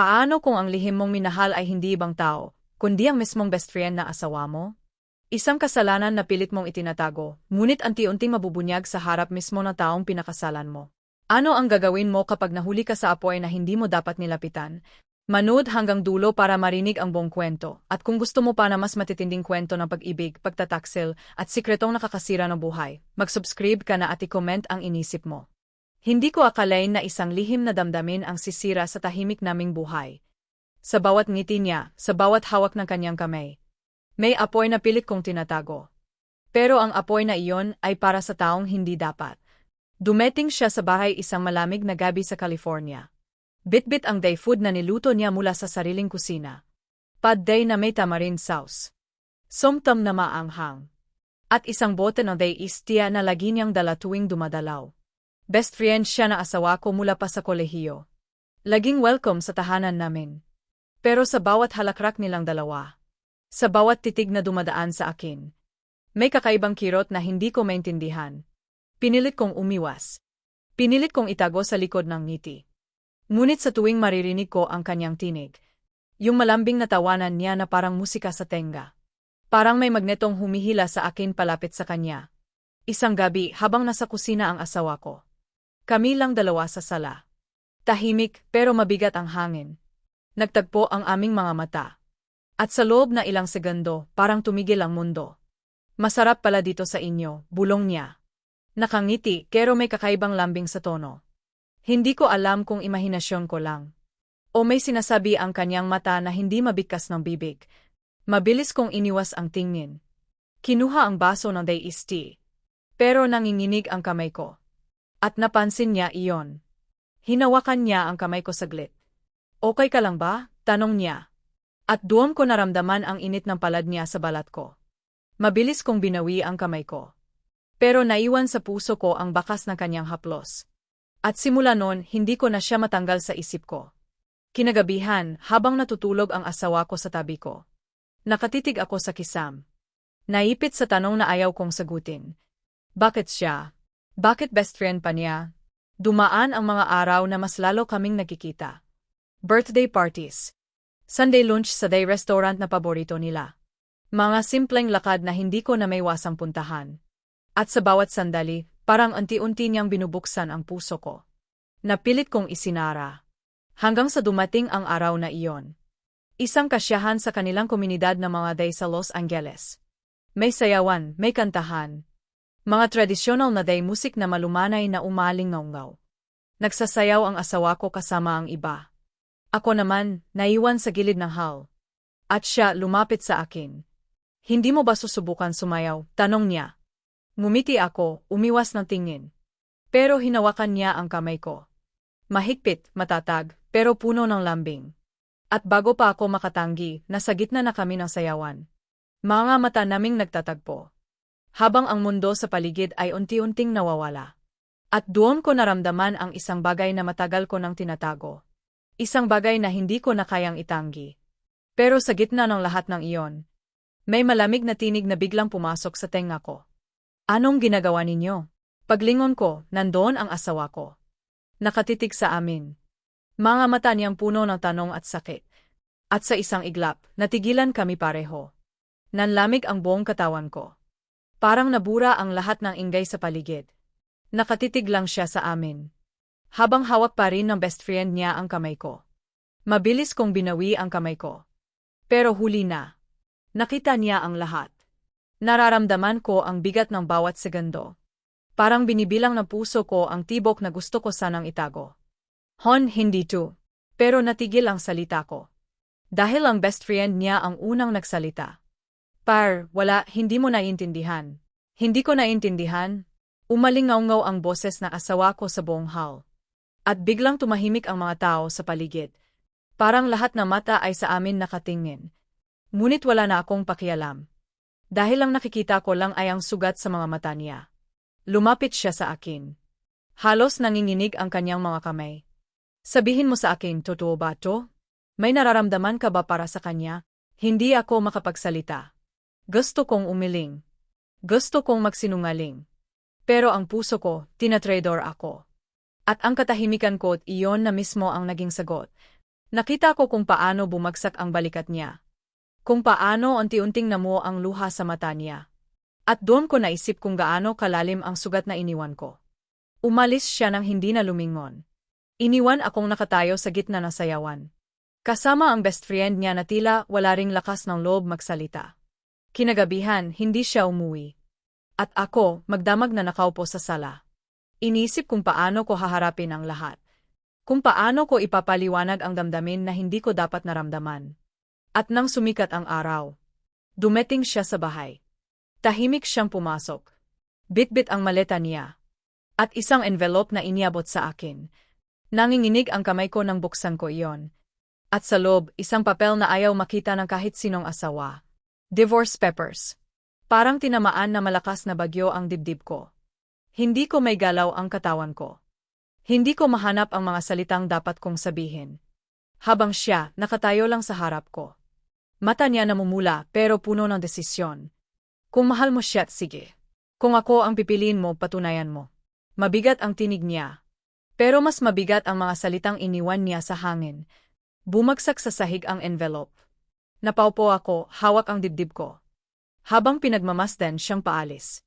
Paano kung ang lihim mong minahal ay hindi ibang tao, kundi ang mismong best friend na asawa mo? Isang kasalanan na pilit mong itinatago, ngunit anti-unting mabubunyag sa harap mismo na taong pinakasalan mo. Ano ang gagawin mo kapag nahuli ka sa apoy na hindi mo dapat nilapitan? Manood hanggang dulo para marinig ang buong kwento, at kung gusto mo pa na mas matitinding kwento ng pag-ibig, pagtataksil, at sikretong nakakasira ng buhay, mag-subscribe ka na at i-comment ang inisip mo. Hindi ko akalain na isang lihim na damdamin ang sisira sa tahimik naming buhay. Sa bawat ngiti niya, sa bawat hawak ng kanyang kamay. May apoy na pilit kong tinatago. Pero ang apoy na iyon ay para sa taong hindi dapat. Dumeting siya sa bahay isang malamig na gabi sa California. Bitbit ang day food na niluto niya mula sa sariling kusina. Pad day na may tamarind sauce. Somtam na maanghang. At isang bote ng day istia na lagi niyang dala tuwing dumadalaw. Best friend siya na asawa ko mula pa sa kolehiyo. Laging welcome sa tahanan namin. Pero sa bawat halakrak nilang dalawa, sa bawat titig na dumadaan sa akin, may kakaibang kirot na hindi ko maintindihan. Pinilit kong umiwas. Pinilit kong itago sa likod ng ngiti. Ngunit sa tuwing maririnig ko ang kanyang tinig, yung malambing na tawanan niya na parang musika sa tenga. Parang may magnetong humihila sa akin palapit sa kanya. Isang gabi habang nasa kusina ang asawa ko. Kami lang dalawa sa sala. Tahimik pero mabigat ang hangin. Nagtagpo ang aming mga mata. At sa loob na ilang segundo, parang tumigil ang mundo. Masarap pala dito sa inyo, bulong niya. Nakangiti, pero may kakaibang lambing sa tono. Hindi ko alam kung imahinasyon ko lang. O may sinasabi ang kanyang mata na hindi mabigkas ng bibig. Mabilis kong iniwas ang tingin. Kinuha ang baso ng day tea. Pero nanginginig ang kamay ko. At napansin niya iyon. Hinawakan niya ang kamay ko saglit. Okay ka lang ba? Tanong niya. At doon ko naramdaman ang init ng palad niya sa balat ko. Mabilis kong binawi ang kamay ko. Pero naiwan sa puso ko ang bakas ng kanyang haplos. At simula noon, hindi ko na siya matanggal sa isip ko. Kinagabihan, habang natutulog ang asawa ko sa tabi ko. Nakatitig ako sa kisam. Naipit sa tanong na ayaw kong sagutin. Bakit siya? Bakit best friend pa niya? Dumaan ang mga araw na mas lalo kaming nakikita. Birthday parties. Sunday lunch sa day restaurant na paborito nila. Mga simpleng lakad na hindi ko na may wasang puntahan. At sa bawat sandali, Parang unti-unti niyang binubuksan ang puso ko. Napilit kong isinara. Hanggang sa dumating ang araw na iyon. Isang kasyahan sa kanilang komunidad na mga day sa Los Angeles. May sayawan, may kantahan. Mga tradisyonal na day musik na malumanay na umaling ngaungaw. Nagsasayaw ang asawa ko kasama ang iba. Ako naman, naiwan sa gilid ng hall. At siya lumapit sa akin. Hindi mo ba susubukan sumayaw? Tanong niya. Ngumiti ako, umiwas ng tingin. Pero hinawakan niya ang kamay ko. Mahigpit, matatag, pero puno ng lambing. At bago pa ako makatanggi, nasa gitna na kami ng sayawan. Mga mata naming nagtatagpo. Habang ang mundo sa paligid ay unti-unting nawawala. At doon ko naramdaman ang isang bagay na matagal ko nang tinatago. Isang bagay na hindi ko na kayang itanggi. Pero sa gitna ng lahat ng iyon, may malamig na tinig na biglang pumasok sa tenga ko. Anong ginagawa ninyo? Paglingon ko, nandoon ang asawa ko. Nakatitig sa amin. Mga mata niyang puno ng tanong at sakit. At sa isang iglap, natigilan kami pareho. Nanlamig ang buong katawan ko. Parang nabura ang lahat ng ingay sa paligid. Nakatitig lang siya sa amin. Habang hawak pa rin ng best friend niya ang kamay ko. Mabilis kong binawi ang kamay ko. Pero huli na. Nakita niya ang lahat. Nararamdaman ko ang bigat ng bawat segundo. Parang binibilang ng puso ko ang tibok na gusto ko sanang itago. Hon, hindi to. Pero natigil ang salita ko. Dahil ang best friend niya ang unang nagsalita. Par, wala, hindi mo naiintindihan. Hindi ko naintindihan. Umalingaw-ngaw ang boses na asawa ko sa buong hall. At biglang tumahimik ang mga tao sa paligid. Parang lahat na mata ay sa amin nakatingin. Ngunit wala na akong pakialam. Dahil lang nakikita ko lang ay ang sugat sa mga mata niya. Lumapit siya sa akin. Halos nanginginig ang kanyang mga kamay. Sabihin mo sa akin, totoo ba to? May nararamdaman ka ba para sa kanya? Hindi ako makapagsalita. Gusto kong umiling. Gusto kong magsinungaling. Pero ang puso ko, tinatrador ako. At ang katahimikan ko, iyon na mismo ang naging sagot. Nakita ko kung paano bumagsak ang balikat niya. Kung paano unti-unting namo ang luha sa mata niya. At doon ko naisip kung gaano kalalim ang sugat na iniwan ko. Umalis siya nang hindi na lumingon. Iniwan akong nakatayo sa gitna ng sayawan. Kasama ang best friend niya na tila wala ring lakas ng loob magsalita. Kinagabihan, hindi siya umuwi. At ako, magdamag na nakaupo sa sala. Inisip kung paano ko haharapin ang lahat. Kung paano ko ipapaliwanag ang damdamin na hindi ko dapat naramdaman. At nang sumikat ang araw, dumeting siya sa bahay. Tahimik siyang pumasok. Bitbit ang maleta niya. At isang envelope na iniabot sa akin. Nanginginig ang kamay ko nang buksan ko iyon. At sa loob, isang papel na ayaw makita ng kahit sinong asawa. Divorce papers. Parang tinamaan na malakas na bagyo ang dibdib ko. Hindi ko may galaw ang katawan ko. Hindi ko mahanap ang mga salitang dapat kong sabihin. Habang siya, nakatayo lang sa harap ko. Mata niya namumula pero puno ng desisyon. Kung mahal mo siya, sige. Kung ako ang pipiliin mo, patunayan mo. Mabigat ang tinig niya. Pero mas mabigat ang mga salitang iniwan niya sa hangin. Bumagsak sa sahig ang envelope. Napaupo ako, hawak ang dibdib ko habang pinagmamasdan siyang paalis.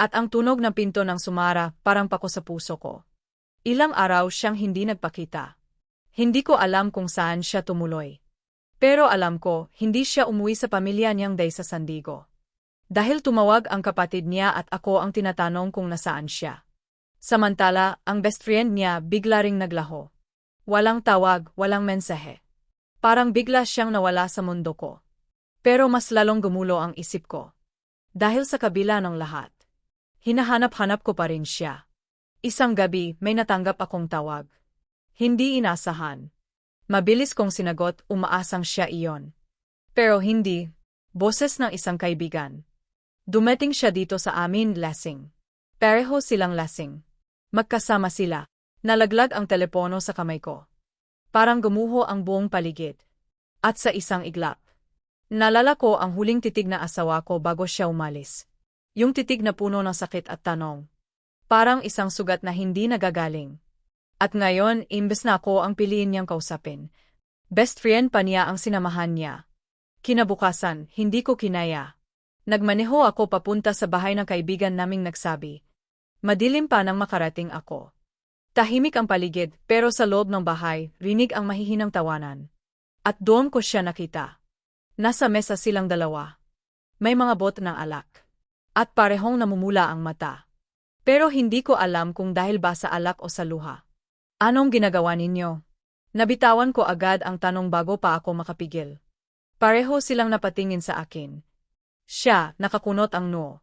At ang tunog ng pinto ng sumara parang pako sa puso ko. Ilang araw siyang hindi nagpakita. Hindi ko alam kung saan siya tumuloy. Pero alam ko, hindi siya umuwi sa pamilya niyang day sa Sandigo. Dahil tumawag ang kapatid niya at ako ang tinatanong kung nasaan siya. Samantala, ang best friend niya bigla ring naglaho. Walang tawag, walang mensahe. Parang bigla siyang nawala sa mundo ko. Pero mas lalong gumulo ang isip ko. Dahil sa kabila ng lahat. Hinahanap-hanap ko pa rin siya. Isang gabi, may natanggap akong tawag. Hindi inasahan. Mabilis kong sinagot, umaasang siya iyon. Pero hindi. Boses ng isang kaibigan. Dumating siya dito sa amin lasing. Pareho silang lasing. Magkasama sila. Nalaglag ang telepono sa kamay ko. Parang gumuho ang buong paligid. At sa isang iglap. Nalala ko ang huling titig na asawa ko bago siya umalis. Yung titig na puno ng sakit at tanong. Parang isang sugat na hindi nagagaling. At ngayon, imbes na ako ang piliin niyang kausapin. Best friend pa niya ang sinamahan niya. Kinabukasan, hindi ko kinaya. Nagmaneho ako papunta sa bahay ng kaibigan naming nagsabi. Madilim pa nang makarating ako. Tahimik ang paligid, pero sa loob ng bahay, rinig ang mahihinang tawanan. At doon ko siya nakita. Nasa mesa silang dalawa. May mga bot ng alak. At parehong namumula ang mata. Pero hindi ko alam kung dahil ba sa alak o sa luha. Anong ginagawa ninyo? Nabitawan ko agad ang tanong bago pa ako makapigil. Pareho silang napatingin sa akin. Siya, nakakunot ang noo.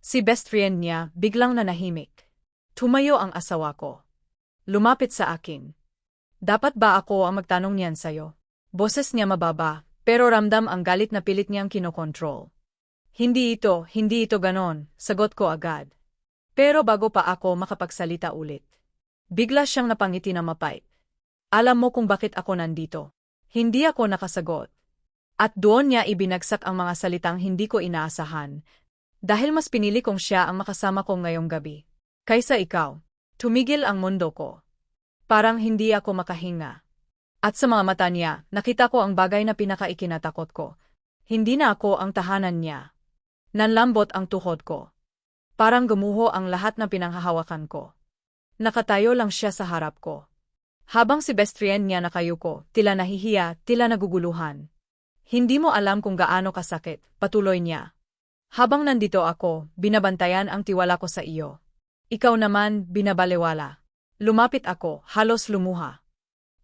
Si best friend niya, biglang nanahimik. Tumayo ang asawa ko. Lumapit sa akin. Dapat ba ako ang magtanong niyan sa'yo? Boses niya mababa, pero ramdam ang galit na pilit niyang kinokontrol. Hindi ito, hindi ito ganon, sagot ko agad. Pero bago pa ako makapagsalita ulit. Bigla siyang napangiti na mapait. Alam mo kung bakit ako nandito. Hindi ako nakasagot. At doon niya ibinagsak ang mga salitang hindi ko inaasahan. Dahil mas pinili kong siya ang makasama ko ngayong gabi. Kaysa ikaw. Tumigil ang mundo ko. Parang hindi ako makahinga. At sa mga mata niya, nakita ko ang bagay na pinakaikinatakot ko. Hindi na ako ang tahanan niya. Nanlambot ang tuhod ko. Parang gumuho ang lahat na pinanghahawakan ko. Nakatayo lang siya sa harap ko. Habang si best friend niya nakayuko, tila nahihiya, tila naguguluhan. Hindi mo alam kung gaano kasakit, patuloy niya. Habang nandito ako, binabantayan ang tiwala ko sa iyo. Ikaw naman, binabalewala. Lumapit ako, halos lumuha.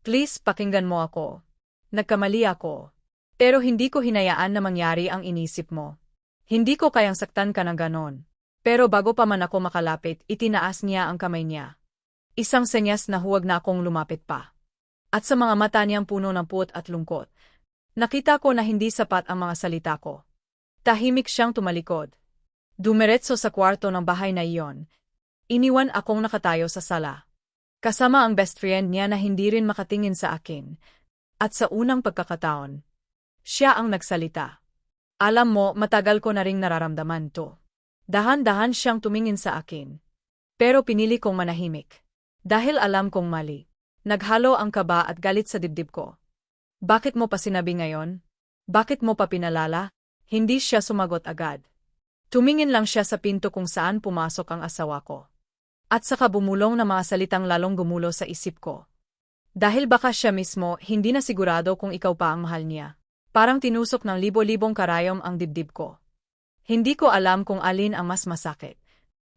Please, pakinggan mo ako. Nagkamali ako. Pero hindi ko hinayaan na mangyari ang inisip mo. Hindi ko kayang saktan ka ng ganon. Pero bago pa man ako makalapit, itinaas niya ang kamay niya. Isang senyas na huwag na akong lumapit pa. At sa mga mata niyang puno ng puot at lungkot, nakita ko na hindi sapat ang mga salita ko. Tahimik siyang tumalikod. Dumiretso sa kwarto ng bahay na iyon. Iniwan akong nakatayo sa sala. Kasama ang best friend niya na hindi rin makatingin sa akin. At sa unang pagkakataon, siya ang nagsalita. Alam mo, matagal ko na ring nararamdaman to. Dahan-dahan siyang tumingin sa akin. Pero pinili kong manahimik. Dahil alam kong mali. Naghalo ang kaba at galit sa dibdib ko. Bakit mo pa sinabi ngayon? Bakit mo pa pinalala? Hindi siya sumagot agad. Tumingin lang siya sa pinto kung saan pumasok ang asawa ko. At saka bumulong na mga salitang lalong gumulo sa isip ko. Dahil baka siya mismo hindi na sigurado kung ikaw pa ang mahal niya. Parang tinusok ng libo-libong karayom ang dibdib ko. Hindi ko alam kung alin ang mas masakit.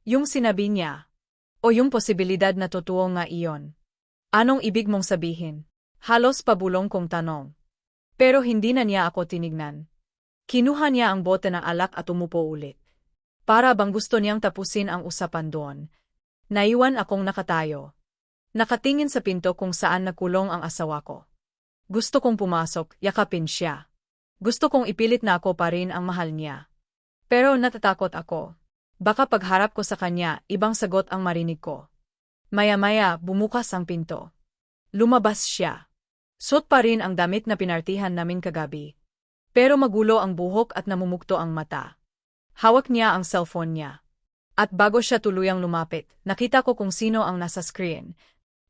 Yung sinabi niya. O yung posibilidad na totoo nga iyon. Anong ibig mong sabihin? Halos pabulong kong tanong. Pero hindi na niya ako tinignan. Kinuha niya ang bote ng alak at umupo ulit. Para bang gusto niyang tapusin ang usapan doon. Naiwan akong nakatayo. Nakatingin sa pinto kung saan nakulong ang asawa ko. Gusto kong pumasok, yakapin siya. Gusto kong ipilit na ako pa rin ang mahal niya. Pero natatakot ako. Baka pagharap ko sa kanya, ibang sagot ang marinig ko. Maya-maya, bumukas ang pinto. Lumabas siya. Suot pa rin ang damit na pinartihan namin kagabi. Pero magulo ang buhok at namumukto ang mata. Hawak niya ang cellphone niya. At bago siya tuluyang lumapit, nakita ko kung sino ang nasa screen.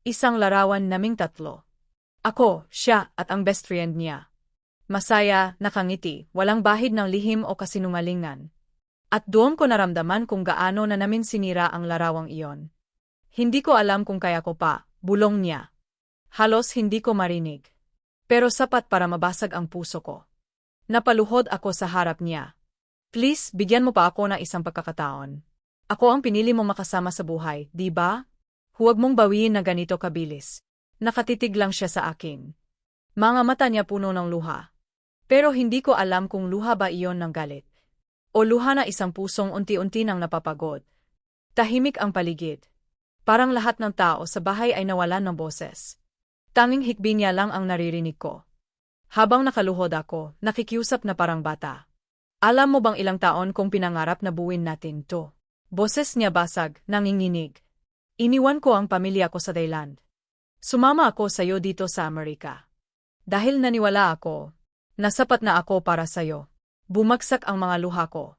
Isang larawan naming tatlo. Ako, siya, at ang best friend niya. Masaya, nakangiti, walang bahid ng lihim o kasinungalingan. At doon ko naramdaman kung gaano na namin sinira ang larawang iyon. Hindi ko alam kung kaya ko pa, bulong niya. Halos hindi ko marinig. Pero sapat para mabasag ang puso ko. Napaluhod ako sa harap niya. Please, bigyan mo pa ako ng isang pagkakataon. Ako ang pinili mong makasama sa buhay, di ba? Huwag mong bawiin na ganito kabilis. Nakatitig lang siya sa akin. Mga mata niya puno ng luha. Pero hindi ko alam kung luha ba iyon ng galit. O luha na isang pusong unti-unti nang napapagod. Tahimik ang paligid. Parang lahat ng tao sa bahay ay nawalan ng boses. Tanging hikbi niya lang ang naririnig ko. Habang nakaluhod ako, nakikiusap na parang bata. Alam mo bang ilang taon kong pinangarap na buwin natin to? Boses niya basag, nanginginig. Iniwan ko ang pamilya ko sa Thailand. Sumama ako sa iyo dito sa Amerika. Dahil naniwala ako, nasapat na ako para sa iyo. Bumagsak ang mga luha ko.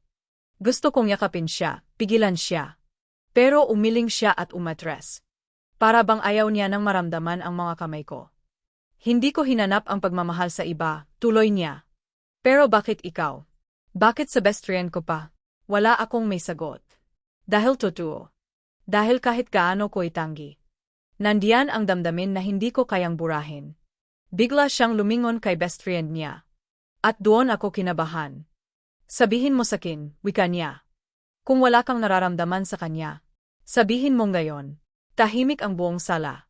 Gusto kong yakapin siya, pigilan siya. Pero umiling siya at umatres. Para bang ayaw niya nang maramdaman ang mga kamay ko. Hindi ko hinanap ang pagmamahal sa iba, tuloy niya. Pero bakit ikaw? Bakit sa best friend ko pa? Wala akong may sagot. Dahil totoo. Dahil kahit gaano ko itanggi. Nandiyan ang damdamin na hindi ko kayang burahin. Bigla siyang lumingon kay best friend niya. At doon ako kinabahan. Sabihin mo sa kin, wika niya. Kung wala kang nararamdaman sa kanya, sabihin mong gayon. Tahimik ang buong sala.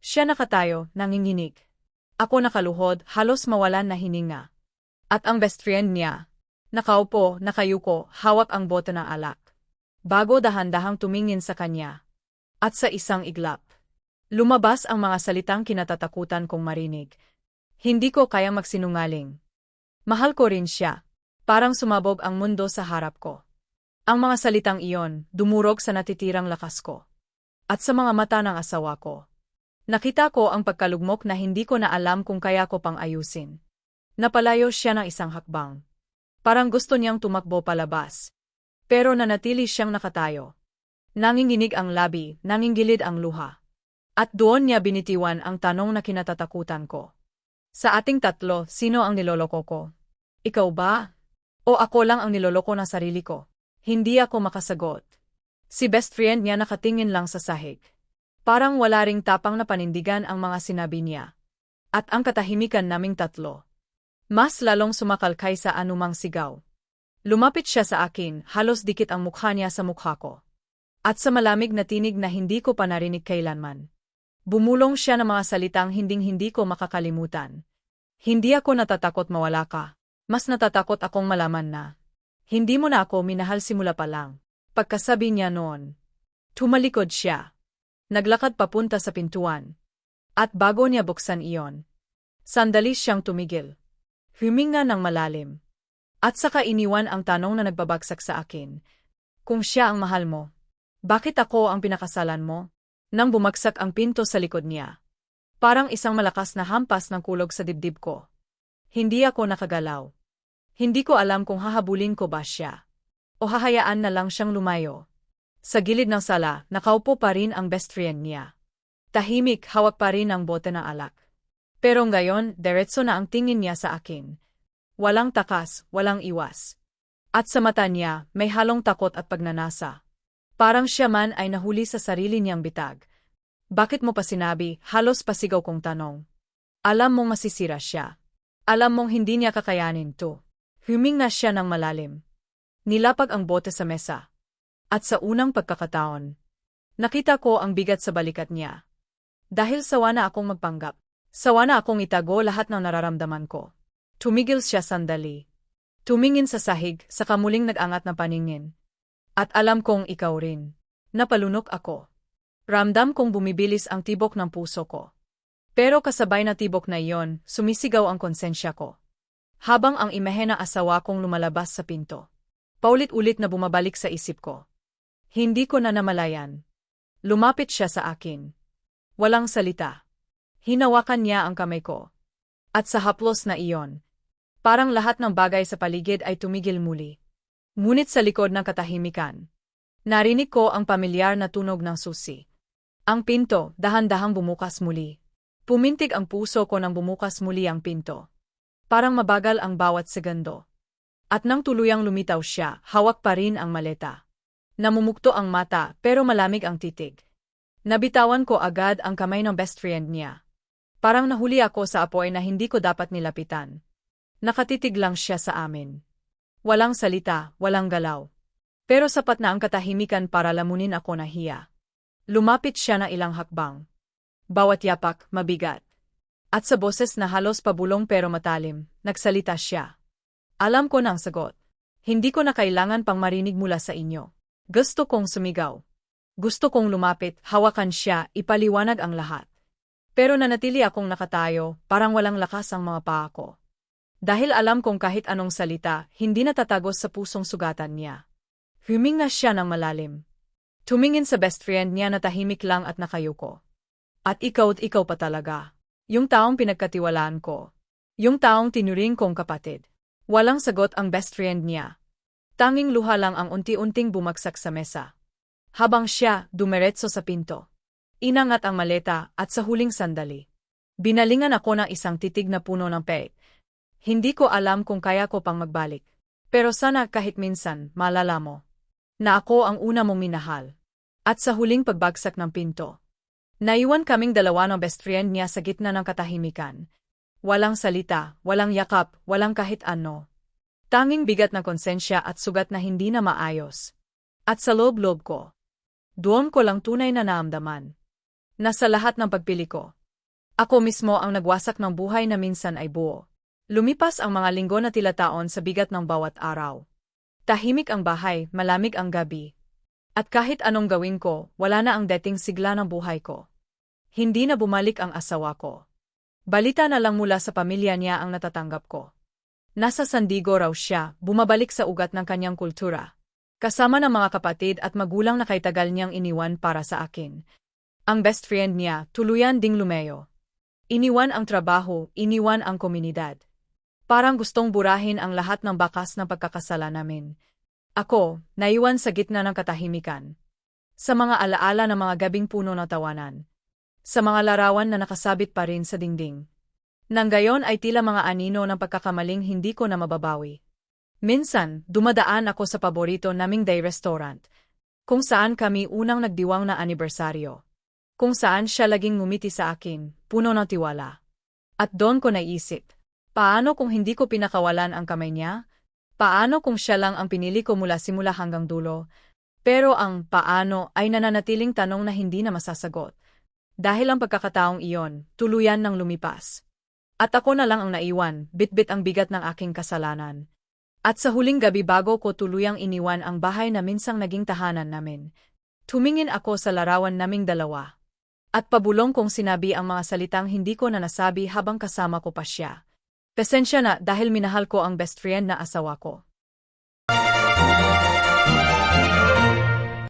Siya nakatayo, nanginginig. Ako nakaluhod, halos mawalan na hininga. At ang best friend niya, nakaupo, nakayuko, hawak ang bote ng alak. Bago dahan-dahang tumingin sa kanya. At sa isang iglap. Lumabas ang mga salitang kinatatakutan kong marinig. Hindi ko kaya magsinungaling. Mahal ko rin siya. Parang sumabog ang mundo sa harap ko. Ang mga salitang iyon, dumurog sa natitirang lakas ko. At sa mga mata ng asawa ko. Nakita ko ang pagkalugmok na hindi ko na alam kung kaya ko pang ayusin. Napalayo siya ng isang hakbang. Parang gusto niyang tumakbo palabas. Pero nanatili siyang nakatayo. Nanginginig ang labi, nangingilid ang luha. At doon niya binitiwan ang tanong na kinatatakutan ko. Sa ating tatlo, sino ang niloloko ko? Ikaw ba? O ako lang ang niloloko ng sarili ko? Hindi ako makasagot. Si best friend niya nakatingin lang sa sahig. Parang wala ring tapang na panindigan ang mga sinabi niya. At ang katahimikan naming tatlo. Mas lalong sumakal kaysa anumang sigaw. Lumapit siya sa akin, halos dikit ang mukha niya sa mukha ko. At sa malamig na tinig na hindi ko pa narinig kailanman. Bumulong siya ng mga salitang hinding-hindi ko makakalimutan. Hindi ako natatakot mawala ka. Mas natatakot akong malaman na. Hindi mo na ako minahal simula pa lang. Pagkasabi niya noon. Tumalikod siya. Naglakad papunta sa pintuan. At bago niya buksan iyon, sandali siyang tumigil. Huminga ng malalim. At saka iniwan ang tanong na nagbabagsak sa akin. Kung siya ang mahal mo, bakit ako ang pinakasalan mo? Nang bumagsak ang pinto sa likod niya. Parang isang malakas na hampas ng kulog sa dibdib ko. Hindi ako nakagalaw. Hindi ko alam kung hahabulin ko ba siya. O hahayaan na lang siyang lumayo. Sa gilid ng sala, nakaupo pa rin ang best friend niya. Tahimik, hawak pa rin ang bote ng alak. Pero ngayon, diretso na ang tingin niya sa akin. Walang takas, walang iwas. At sa mata niya, may halong takot at pagnanasa. Parang siya man ay nahuli sa sarili niyang bitag. Bakit mo pa sinabi, halos pasigaw kong tanong. Alam mong masisira siya. Alam mong hindi niya kakayanin to. Huming na siya ng malalim. Nilapag ang bote sa mesa. At sa unang pagkakataon, nakita ko ang bigat sa balikat niya. Dahil sawa na akong magpanggap. Sawa na akong itago lahat ng nararamdaman ko. Tumigil siya sandali. Tumingin sa sahig, sa kamuling nag-angat na paningin. At alam kong ikaw rin. Napalunok ako. Ramdam kong bumibilis ang tibok ng puso ko. Pero kasabay na tibok na iyon, sumisigaw ang konsensya ko. Habang ang imahe na asawa kong lumalabas sa pinto. Paulit-ulit na bumabalik sa isip ko. Hindi ko na namalayan. Lumapit siya sa akin. Walang salita. Hinawakan niya ang kamay ko. At sa haplos na iyon, parang lahat ng bagay sa paligid ay tumigil muli. Ngunit sa likod ng katahimikan, narinig ko ang pamilyar na tunog ng susi. Ang pinto, dahan-dahang bumukas muli. Pumintig ang puso ko nang bumukas muli ang pinto. Parang mabagal ang bawat segundo. At nang tuluyang lumitaw siya, hawak pa rin ang maleta. Namumukto ang mata pero malamig ang titig. Nabitawan ko agad ang kamay ng best friend niya. Parang nahuli ako sa apoy na hindi ko dapat nilapitan. Nakatitig lang siya sa amin. Walang salita, walang galaw. Pero sapat na ang katahimikan para lamunin ako na hiya. Lumapit siya na ilang hakbang. Bawat yapak, mabigat. At sa boses na halos pabulong pero matalim, nagsalita siya. Alam ko na ang sagot. Hindi ko na kailangan pang marinig mula sa inyo. Gusto kong sumigaw. Gusto kong lumapit, hawakan siya, ipaliwanag ang lahat. Pero nanatili akong nakatayo, parang walang lakas ang mga paa ko. Dahil alam kong kahit anong salita, hindi natatagos sa pusong sugatan niya. Huming na siya ng malalim. Tumingin sa best friend niya na tahimik lang at nakayuko. At ikaw at ikaw pa talaga. Yung taong pinagkatiwalaan ko. Yung taong tinuring kong kapatid. Walang sagot ang best friend niya. Tanging luha lang ang unti-unting bumagsak sa mesa. Habang siya, dumiretso sa pinto. Inangat ang maleta at sa huling sandali. Binalingan ako ng isang titig na puno ng pek. Hindi ko alam kung kaya ko pang magbalik. Pero sana kahit minsan, malala mo. Na ako ang una mong minahal. At sa huling pagbagsak ng pinto. Naiwan kaming dalawa ng best friend niya sa gitna ng katahimikan. Walang salita, walang yakap, walang kahit ano. Tanging bigat na konsensya at sugat na hindi na maayos. At sa loob-loob ko. Doon ko lang tunay na naamdaman. Nasa lahat ng pagpili ko. Ako mismo ang nagwasak ng buhay na minsan ay buo. Lumipas ang mga linggo na tila taon sa bigat ng bawat araw. Tahimik ang bahay, malamig ang gabi. At kahit anong gawin ko, wala na ang dating sigla ng buhay ko. Hindi na bumalik ang asawa ko. Balita na lang mula sa pamilya niya ang natatanggap ko. Nasa Sandigo raw siya, bumabalik sa ugat ng kanyang kultura. Kasama ng mga kapatid at magulang na kay tagal niyang iniwan para sa akin. Ang best friend niya, tuluyan ding lumeyo. Iniwan ang trabaho, iniwan ang komunidad. Parang gustong burahin ang lahat ng bakas ng pagkakasala namin. Ako, naiwan sa gitna ng katahimikan. Sa mga alaala ng mga gabing puno ng tawanan. Sa mga larawan na nakasabit pa rin sa dingding. Nang gayon ay tila mga anino ng pagkakamaling hindi ko na mababawi. Minsan, dumadaan ako sa paborito naming day restaurant, kung saan kami unang nagdiwang na anibersaryo. Kung saan siya laging ngumiti sa akin, puno ng tiwala. At doon ko naisip, Paano kung hindi ko pinakawalan ang kamay niya? Paano kung siya lang ang pinili ko mula simula hanggang dulo? Pero ang paano ay nananatiling tanong na hindi na masasagot. Dahil ang pagkakataong iyon, tuluyan ng lumipas. At ako na lang ang naiwan, bitbit ang bigat ng aking kasalanan. At sa huling gabi bago ko tuluyang iniwan ang bahay na minsang naging tahanan namin, tumingin ako sa larawan naming dalawa. At pabulong kong sinabi ang mga salitang hindi ko na nasabi habang kasama ko pa siya. Pasensya na dahil minahal ko ang best friend na asawa ko.